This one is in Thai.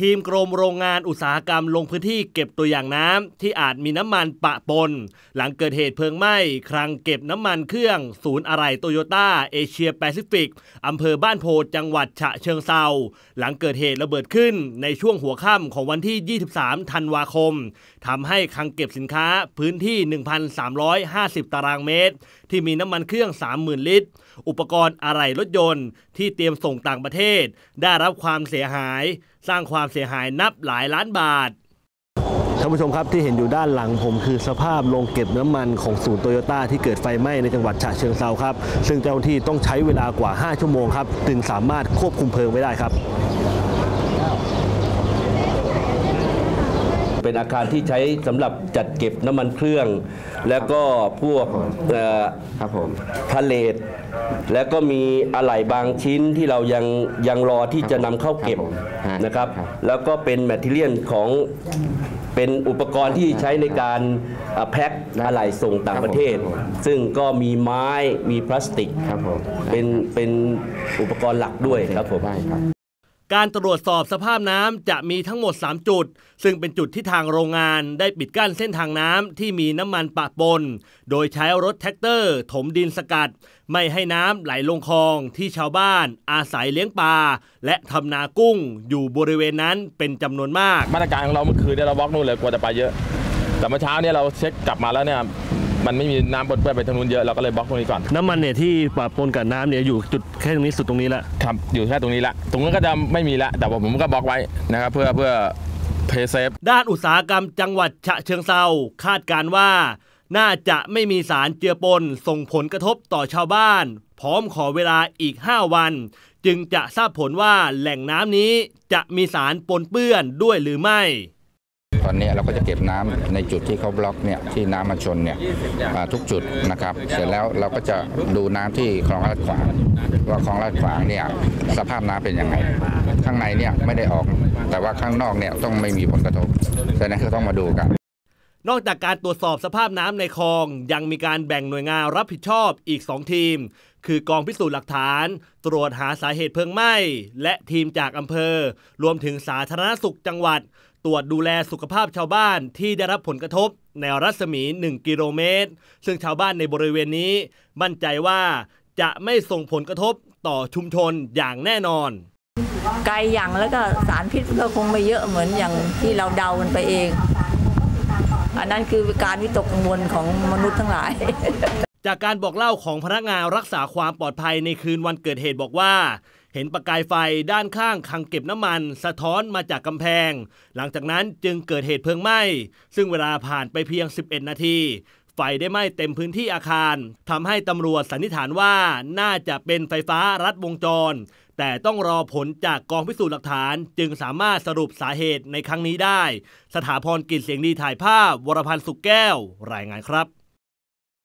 ทีมกรมโรงงานอุตสาหกรรมลงพื้นที่เก็บตัวอย่างน้ำที่อาจมีน้ำมันปะปน หลังเกิดเหตุเพลิงไหม้คลังเก็บน้ำมันเครื่อง ศูนย์อะไหล่โตโยต้าเอเชียแปซิฟิกอำเภอบ้านโพจังหวัดฉะเชิงเซาหลังเกิดเหตุระเบิดขึ้นในช่วงหัวค่ำของวันที่ 23 ธันวาคมทำให้คลังเก็บสินค้าพื้นที่ 1,350 ตารางเมตร ที่มีน้ำมันเครื่อง 30,000 ลิตร อุปกรณ์อะไหล่รถยนต์ที่เตรียมส่งต่างประเทศ ได้รับความเสียหาย สร้างความเสียหายนับหลายล้านบาทท่านผู้ชมครับที่เห็นอยู่ด้านหลังผมคือสภาพโรงเก็บน้ำมันของศูนย์โตโยต้าที่เกิดไฟไหม้ในจังหวัดฉะเชิงเซาครับ ซึ่งเจ้าหน้าที่ต้องใช้เวลากว่า 5 ชั่วโมงครับจึงสามารถควบคุมเพลิงไว้ได้ครับ เป็นอาคารที่ใช้สำหรับจัดเก็บน้ำมันเครื่อง แล้วก็พวกเอ่อครับผมพาเลตแล้วก็มีอะไหล่บางชิ้นที่เรายังยังรอที่จะนำเข้าเก็บครับผมฮะนะครับ ครับ แล้วก็เป็นแมทเทียลของเป็นอุปกรณ์ที่ใช้ในการอะแพ็คอะไหล่ส่งต่างประเทศครับผม ซึ่งก็มีไม้มีพลาสติก ครับผมเป็นเป็นอุปกรณ์หลักด้วยครับผม ได้ครับ การตรวจสอบสภาพน้ำจะมีทั้งหมด 3 จุด ซึ่งเป็นจุดที่ทางโรงงานได้ปิดกั้นเส้นทางน้ำที่มีน้ำมันปะปน โดยใช้รถแท็กเตอร์ ถมดินสกัด ไม่ให้น้ำไหลลงคลองที่ชาวบ้าน อาศัยเลี้ยงปลาและทำนากุ้งอยู่บริเวณนั้นเป็นจำนวนมาก มาตรการของเราเมื่อคืนเนี่ยเราบล็อกนู่นเลยกลัวจะไปเยอะ แต่เมื่อเช้าเนี่ยเราเช็คกลับมาแล้วเนี่ยมันไม่มีน้ำปนเปื้อนไปทางนู้นเยอะเราก็เลยบล็อกตรงนี้ก่อน น้ำมันเนี่ยที่ปะปนกับน้ำเนี่ยอยู่จุดแค่ตรงนี้สุดตรงนี้ละครับอยู่แค่ตรงนี้ละตรงนั้นก็จะไม่มีละแต่ว่าผมก็บล็อกไว้นะครับเพื่อเพื่อเพย์เซฟด้านอุตสาหกรรมจังหวัดฉะเชิงเซาคาดการณ์ว่า น่าจะไม่มีสารเจือปนส่งผลกระทบต่อชาวบ้าน พร้อมขอเวลาอีก 5 วัน จึงจะทราบผลว่าแหล่งน้ำนี้จะมีสารปนเปื้อนด้วยหรือไม่ต อนนี้เราก็จะเก็บน้ำในจุดที่เขาบล็อกเนี่ยที่น้ำมันชนเนี่ยทุกจุดนะครับ เสร็จแล้วเราก็จะดูน้ำที่คลองลาดขวางว่าคลองลาดขวางเนี่ยสภาพน้ำเป็นยังไง ข้างในเนี่ยไม่ได้ออก แต่ว่าข้างนอกเนี่ยต้องไม่มีผลกระทบฉะนั้นก็ต้องมาดูกันนอกจากการตรวจสอบสภาพน้ำในคลอง ยังมีการแบ่งหน่วยงานรับผิดชอบอีก 2 ทีม คือกองพิสูจน์หลักฐาน ตรวจหาสาเหตุเพลิงไหม้ และทีมจากอำเภอ รวมถึงสาธารณสุขจังหวัด ตรวจดูแลสุขภาพชาวบ้านที่ได้รับผลกระทบในรัศมี 1 กิโลเมตร ซึ่งชาวบ้านในบริเวณนี้ มั่นใจว่าจะไม่ส่งผลกระทบต่อชุมชนอย่างแน่นอน ไกลอย่างแล้วก็สารพิษก็คงไม่เยอะเหมือนอย่างที่เราเดากันไปเอง อันนั้นคือการวิตกกังวลของมนุษย์ทั้งหลาย จากการบอกเล่าของพนักงานรักษาความปลอดภัยในคืนวันเกิดเหตุบอกว่า เห็นประกายไฟด้านข้างคังเก็บน้ำมัน สะท้อนมาจากกำแพง หลังจากนั้นจึงเกิดเหตุเพลิงไหม้ ซึ่งเวลาผ่านไปเพียง 11 นาทีไฟได้ไหม้เต็มพื้นที่อาคารทำให้ตำรวจสันนิษฐานว่าน่าจะเป็นไฟฟ้ารัดวงจร แต่ต้องรอผลจากกองพิสูจน์หลักฐาน จึงสามารถสรุปสาเหตุในครั้งนี้ได้ สถาพรกิจเสียงดีถ่ายภาพ วรพันธ์สุขแก้ว รายงานครับ